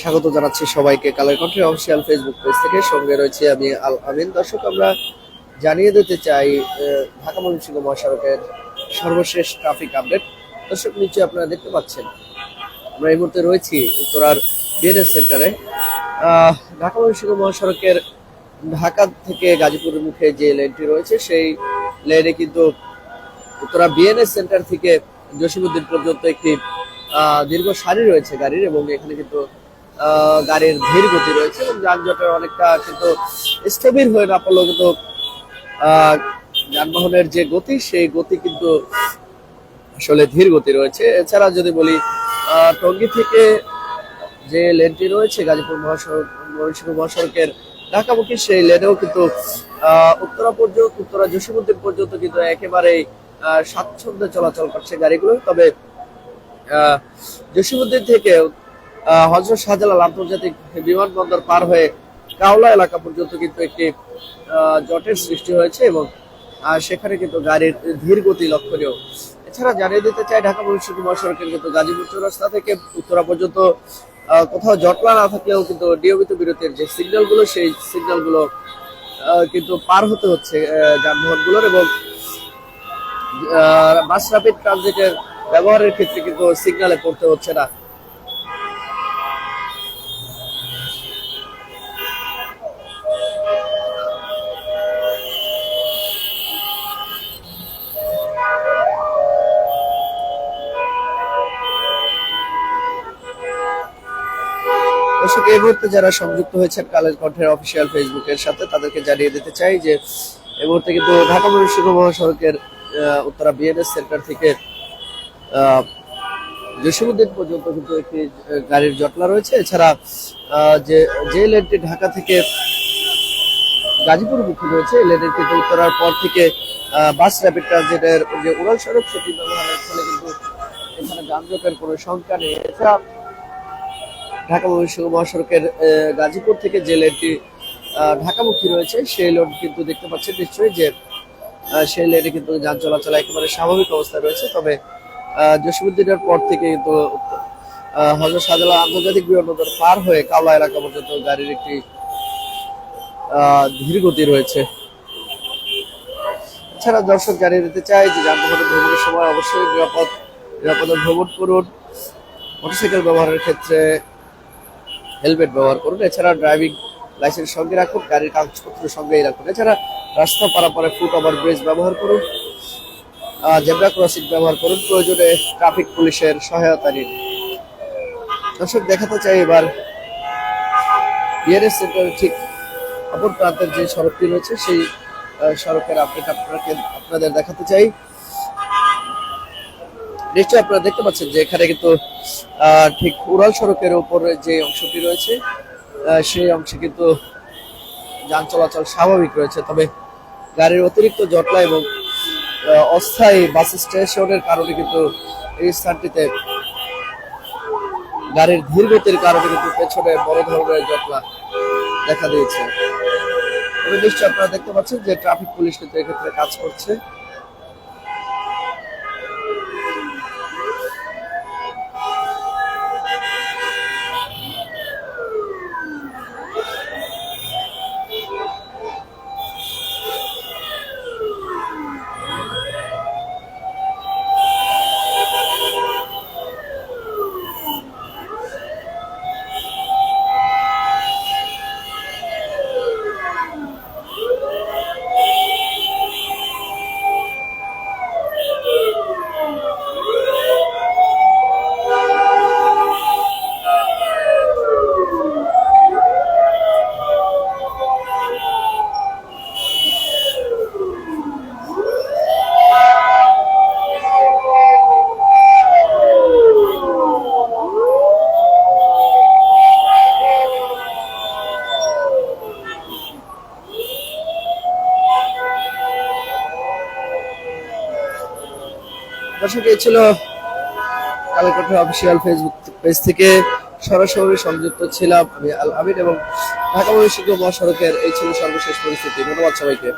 স্বাগত জানাচ্ছি সবাইকে কালের কণ্ঠে অফিসিয়াল ফেসবুক পেজ থেকে। সঙ্গে রয়েছে আমি আল আমিন। দর্শক, আমরা জানিয়ে দিতে চাই ঢাকা ময়মনসিংহ মহাসড়কের সর্বশেষ ট্রাফিক আপডেট দর্শক নিচে আপনারা দেখতে পাচ্ছেন, আমরা এই মুহূর্তে রয়েছি উত্তরার বিএনএস সেন্টারে ঢাকা ময়মনসিংহ মহাসড়কের ঢাকা থেকে গাজীপুরের মুখে যে লেনটি রয়েছে, সেই লেনে কিন্তু উত্তরা বিএনএস সেন্টার থেকে জসিমুদ্দিন পর্যন্ত একটি দীর্ঘ সারি রয়েছে গাড়ির এবং এখানে কিন্তু গাড়ির ধীর গতি রয়েছে এবং যানজটের অনেকটা কিন্তু স্থবির হয়ে না পড়লেও কিন্তু যানবাহনের যে গতি সেই গতি কিন্তু আসলে ধীর গতি রয়েছে। এছাড়া যদি বলি টঙ্গী থেকে যে লেনটি রয়েছে গাজীপুর মহাসড়ক ময়মনসিংহ মহাসড়কের ঢাকামুখী সেই লেনেও কিন্তু উত্তরা পর্যন্ত উত্তরা জসীমুদ্দিন পর্যন্ত কিন্তু একেবারেই স্বাচ্ছন্দ্যে চলাচল করছে গাড়িগুলো। তবে আহ, জসীমুদ্দিন থেকে হজরত শাহজালাল আন্তর্জাতিক বিমানবন্দর পার হয়ে কাওলা এলাকা পর্যন্ত কিন্তু একটি জটের সৃষ্টি হয়েছে এবং সেখানে কিন্তু গাড়ির ধীর গতি লক্ষণীয়। এছাড়া জানিয়ে দিতে চাই, ঢাকা ময়মনসিংহ মহাসড়কের কিন্তু গাজীপুর চৌরাস্তা থেকে উত্তরা পর্যন্ত কোথাও জটলা না থাকলেও কিন্তু নিয়মিত বিরতির যে সিগন্যালগুলো সেই সিগন্যালগুলো কিন্তু পার হতে হচ্ছে যানবাহনগুলোর এবং বাস রাপিড ট্রানজিটের ব্যবহারের ক্ষেত্রে কিন্তু সিগন্যালে পড়তে হচ্ছে না। দর্শক এই মুহূর্তে যারা সংযুক্ত হয়েছেন কালের কণ্ঠের অফিসিয়াল ফেসবুকের সাথে তাদেরকে জানিয়ে দিতে চাই যে এই মুহূর্তে কিন্তু ঢাকা ময়মনসিংহ মহাসড়কের উত্তরা বিএনএস সেন্টার থেকে আহ, জসীমুদ্দিন পর্যন্ত কিন্তু একটি গাড়ির জটলা রয়েছে। এছাড়া যে যে লেনটি ঢাকা থেকে গাজীপুর মুখী রয়েছে এই লেনের কিন্তু উত্তরার পর থেকে বাস র্যাপিড ট্রানজিটের যে উড়াল সড়ক সেটি ব্যবহারের ফলে কিন্তু এখানে যানজটের কোনো সংখ্যা নেই। এছাড়া ঢাকা মহাসড়কের গাজীপুর থেকে যে লেনটি ঢাকামুখী রয়েছে, সেই লেন কিন্তু দেখতে পাচ্ছেন নিশ্চয়ই যে সেই লেনে কিন্তু যান চলাচল একেবারে স্বাভাবিক অবস্থায় রয়েছে। তবে জসীমুদ্দিনের পর থেকে কিন্তু হজরত শাহজালাল আন্তর্জাতিক বিমানবন্দর পার হয়ে কাওলা এলাকা পর্যন্ত গাড়ির একটি ধীর গতি রয়েছে। এছাড়া দর্শক জানিয়ে দিতে চাই যে যানবাহনে ভ্রমণের সময় অবশ্যই নিরাপদ, নিরাপদে ভ্রমণ করুন। মোটরসাইকেল ব্যবহারের ক্ষেত্রে হেলমেট ব্যবহার করুন। এছাড়া ড্রাইভিং লাইসেন্স সঙ্গে রাখুন, গাড়ির কাগজপত্র সঙ্গেই রাখুন। এছাড়া রাস্তা পারাপারে ফুট ওভার ব্রিজ ব্যবহার করুন জেব্রা ক্রসিং ব্যবহার করুন। প্রয়োজনে ট্রাফিক পুলিশের সহায়তা নিন। দর্শক, দেখাতে চাই এবার বিআরএস সেন্টার ঠিক অপর প্রান্তের যে সড়কটি রয়েছে, সেই সড়কের আপডেট আপনাকে আপনাদের দেখাতে চাই। নিশ্চয়ই আপনারা দেখতে পাচ্ছেন যে এখানে কিন্তু ঠিক উড়াল সড়কের উপরে যে অংশটি রয়েছে সেই অংশে কিন্তু যান চলাচল স্বাভাবিক রয়েছে। তবে গাড়ির অতিরিক্ত জটলা এবং অস্থায়ী বাস স্টেশনের কারণে কিন্তু এই স্থানটিতে গাড়ির ধীর গতির কারণে কিন্তু পেছনে বড় ধরনের জটলা দেখা দিয়েছে। তবে নিশ্চয়ই আপনারা দেখতে পাচ্ছেন যে ট্রাফিক পুলিশ কিন্তু এক্ষেত্রে কাজ করছে। দর্শক ছিল কালেকোঠা অফিসিয়াল ফেসবুক পেজ থেকে। সরাসরি সংযুক্ত ছিলাম আমি আল আমিন এবং ঢাকা মহাসড়কের এই ছিল সর্বশেষ পরিস্থিতি। ধন্যবাদ সবাইকে।